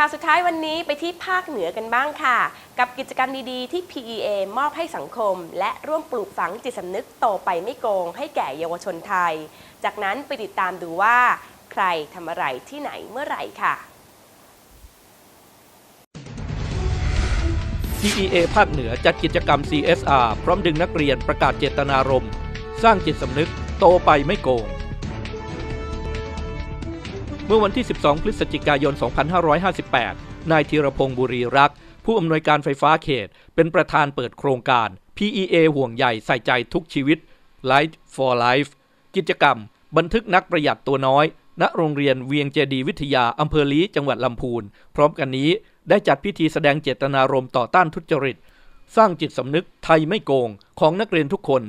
ข่าวสุดท้ายวันนี้ไปที่ภาคเหนือกันบ้างค่ะ กับกิจกรรมดีๆ ที่ PEA มอบให้สังคม และร่วมปลูกฝังจิตสำนึกโตไปไม่โกง ให้แก่เยาวชนไทย จากนั้นไปติดตามดูว่า ใครทำอะไรที่ไหนเมื่อไหร่ค่ะ PEA ภาคเหนือจัดกิจกรรม CSR พร้อมดึงนักเรียนประกาศเจตนารมณ์ สร้างจิตสำนึกโตไปไม่โกง เมื่อวันที่ 12 พฤศจิกายน 2558 นายธีรพงศ์บุรีรัก ผู้อำนวยการไฟฟ้าเขต เป็นประธานเปิดโครงการ PEA ห่วงใยใส่ใจทุกชีวิต Light for Life กิจกรรม บันทึกนักประหยัดตัวน้อย ณ โรงเรียนเวียงเจดีวิทยาอำเภอลีจังหวัดลำพูน พร้อมกันนี้ได้จัดพิธีแสดงเจตนารมณ์ต่อต้านทุจริต สร้างจิตสำนึกไทยไม่โกงของนักเรียนทุกคน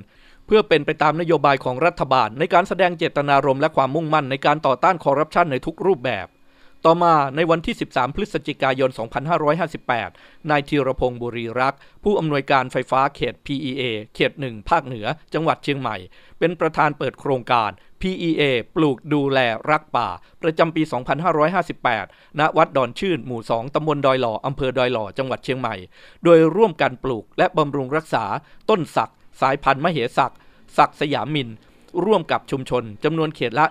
เพื่อเป็นไปตามนโยบายของรัฐบาล ในการแสดงเจตนารมณ์และความมุ่งมั่นในการต่อต้านคอร์รัปชันในทุกรูปแบบ ต่อมาในวันที่ 13 พฤศจิกายน 2558 นายธีรพงศ์บุรีรักษ์ผู้อำนวยการไฟฟ้าเขต PEA เขต 1 ภาคเหนือ จังหวัดเชียงใหม่ เป็นประธานเปิดโครงการ PEA ปลูกดูแลรักป่า ประจำปี 2558 ณ วัดดอนชื่น หมู่ 2 ตำบลดอยหล่อ อำเภอดอยหล่อ จังหวัดเชียงใหม่ โดยร่วมกันปลูกและบำรุงรักษาต้นสัก สายพันธุ์มเหสัก สักสยามิน ร่วมกับชุมชนจำนวนเขตละ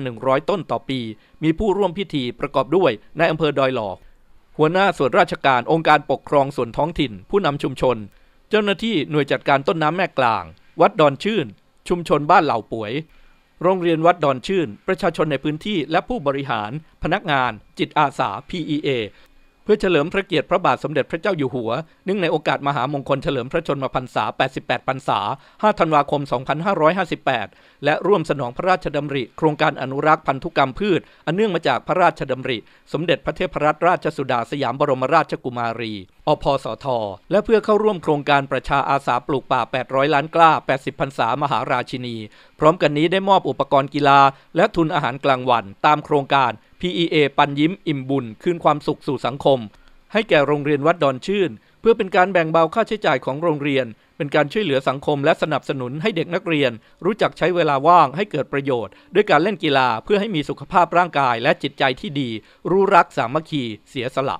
1,100 ต้นต่อปี มีผู้ร่วมพิธีประกอบด้วยในอำเภอดอยหล่อหัวหน้าส่วนราชการองค์การปกครองส่วนท้องถิ่น ผู้นำชุมชน เจ้าหน้าที่หน่วยจัดการต้นน้ำแม่กลาง วัดดอนชื่น ชุมชนบ้านเหล่าป่วย โรงเรียนวัดดอนชื่น ประชาชนในพื้นที่และผู้บริหาร พนักงาน จิตอาสา PEA เพื่อเฉลิมพระเกียรติพระบาทสมเด็จพระเจ้าอยู่หัว เนื่องในโอกาสมหามงคลเฉลิมพระชนมพรรษา 88 พรรษา 5 ธันวาคม 2558 และร่วมสนองพระราชดำริ โครงการอนุรักษ์พันธุกรรมพืช อันเนื่องมาจากพระราชดำริ สมเด็จพระเทพรัตนราชสุดาสยามบรมราชกุมารี อพสท และเพื่อเข้าร่วมโครงการประชาอาสาปลูกป่า 800 ล้านกล้า 80 พรรษามหาราชินี พร้อมกันนี้ได้มอบอุปกรณ์กีฬา และทุนอาหารกลางวันตามโครงการ PEA ปันยิ้มอิ่มบุญ คืนความสุขสู่สังคม ให้แก่โรงเรียนวัดดอนชื่น เพื่อเป็นการแบ่งเบาค่าใช้จ่ายของโรงเรียน เป็นการช่วยเหลือสังคมและสนับสนุนให้เด็กนักเรียน รู้จักใช้เวลาว่างให้เกิดประโยชน์ ด้วยการเล่นกีฬาเพื่อให้มีสุขภาพร่างกายและจิตใจที่ดี รู้รักสามัคคี เสียสละ